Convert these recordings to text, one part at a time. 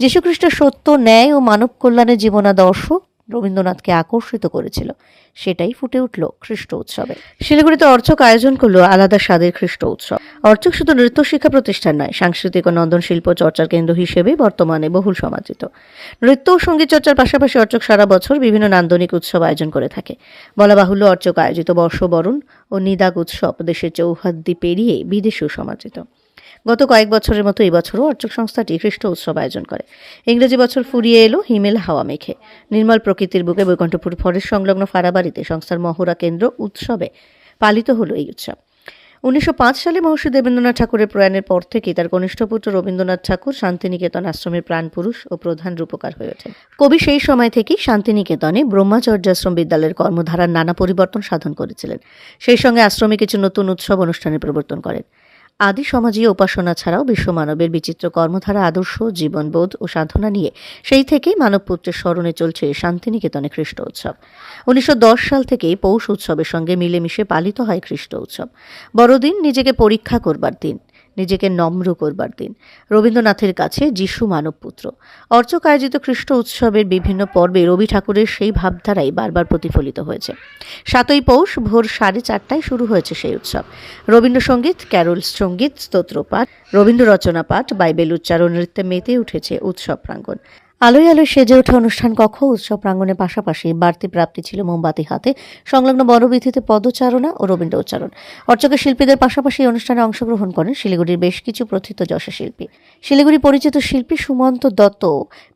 যীশুখ্রিস্টের সত্য, ন্যায় ও মানব কল্যাণের জীবনাদর্শ রবীন্দ্রনাথকে আকর্ষিত করেছিল। সেটাই ফুটে উঠল খ্রিস্ট উৎসবে। শিলিগুড়িতে অর্চক আয়োজন করল আলাদা স্বাদের খ্রিস্ট উৎসব। অর্চক শুধু নৃত্য শিক্ষা প্রতিষ্ঠান নয়, সাংস্কৃতিক ও নন্দন শিল্প চর্চার কেন্দ্র হিসেবে বর্তমানে বহুল সমাদৃত। নৃত্য ও সংগীত চর্চার পাশাপাশি অর্চক সারা বছর বিভিন্ন নান্দনিক উৎসব আয়োজন করে থাকে। বলা বাহুল্য, অর্চক আয়োজিত বর্ষবরণ ও নিদাগ উৎসব দেশের চৌহাদ্দি পেরিয়ে বিদেশেও সমাদৃত। গত কয়েক বছরের মতো এই বছরও অর্চক সংস্থাটি খ্রিস্ট উৎসব আয়োজন করে। ইংরেজি বছর ফুরিয়ে এলো হিমেল হাওয়া মেখে নির্মল প্রকৃতির বুকে বৈকুণ্ঠপুর ফরেস্ট সংলগ্ন ফারাবাড়িতে সংস্থার মহড়া কেন্দ্র উৎসবে পালিত হলো এই উৎসব। উনিশশো পাঁচ সালে মহর্ষি দেবেন্দ্রনাথ ঠাকুরের প্রয়াণের পর থেকেই তার কনিষ্ঠ পুত্র রবীন্দ্রনাথ ঠাকুর শান্তিনিকেতন আশ্রমের প্রাণপুরুষ ও প্রধান রূপকার হয়ে ওঠেন। কবি সেই সময় থেকেই শান্তিনিকেতনে ব্রহ্মাচর্যাশ্রম বিদ্যালয়ের কর্মধারার নানা পরিবর্তন সাধন করেছিলেন। সেই সঙ্গে আশ্রমে কিছু নতুন উৎসব অনুষ্ঠানের প্রবর্তন করেন। আদি সমাজীয় উপাসনা ছাড়াও বিশ্ব মানবের বিচিত্র কর্মধারা, আদর্শ, জীবনবোধ ও সাধনা নিয়ে সেই থেকেই মানবপুত্রের স্মরণে চলছে শান্তিনিকেতনে খ্রিস্ট উৎসব। উনিশশো দশ সাল থেকেই পৌষ উৎসবের সঙ্গে মিলেমিশে পালিত হয় খ্রিস্ট উৎসব। বড়দিন নিজেকে পরীক্ষা করবার দিন। নিজেকে নম্র করবার দিন। রবীন্দ্রনাথের কাছে যিশু মানবপুত্র। অর্চক আয়োজিত খ্রিস্ট উৎসবের বিভিন্ন পর্বে রবি ঠাকুরের সেই ভাবধারাই বারবার প্রতিফলিত হয়েছে। সাতই পৌষ ভোর সাড়ে চারটায় শুরু হয়েছে সেই উৎসব। রবীন্দ্রসঙ্গীত ক্যারোল সংগীত, স্তোত্রপাঠ রবীন্দ্র রচনা পাঠ বাইবেল উচ্চারণ নৃত্যে মেতে উঠেছে উৎসব প্রাঙ্গণ। আলোয় আলোয় সেজে ওঠা অনুষ্ঠান কক্ষ, উৎসব প্রাঙ্গণের পাশাপাশি বাড়তি প্রাপ্তি ছিল মোমবাতি হাতে, সংলগ্ন বড়বীথিতে পদচারণা ও রবীন্দ্র উচ্চারণ অর্চকের শিল্পীদের পাশাপাশি অনুষ্ঠানে অংশগ্রহণ করেন শিলিগুড়ির বেশ কিছু প্রথিত যশা শিল্পী। শিলিগুড়ি পরিচিত শিল্পী সুমন্ত দত্ত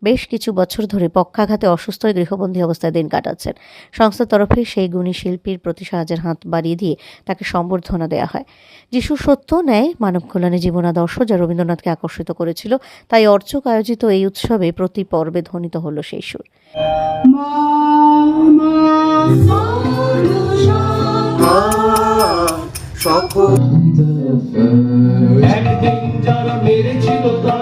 বেশ কিছু বছর ধরে পক্ষাঘাতে অসুস্থ হয়ে গৃহবন্দী অবস্থায় দিন কাটাচ্ছেন। সংস্থার তরফে সেই গুণী শিল্পীর প্রতি সাহায্যের হাত বাড়িয়ে দিয়ে তাকে সম্বর্ধনা দেওয়া হয়। যিশু সত্য ন্যায়, মানব কল্যাণে জীবনাদর্শ যা রবীন্দ্রনাথকে আকর্ষিত করেছিল, তাই অর্চক আয়োজিত এই উৎসবে প্রতি পর্বে ধ্বনিত হলো সেই সুর। সকল একদিন যারা মেরেছিল তারা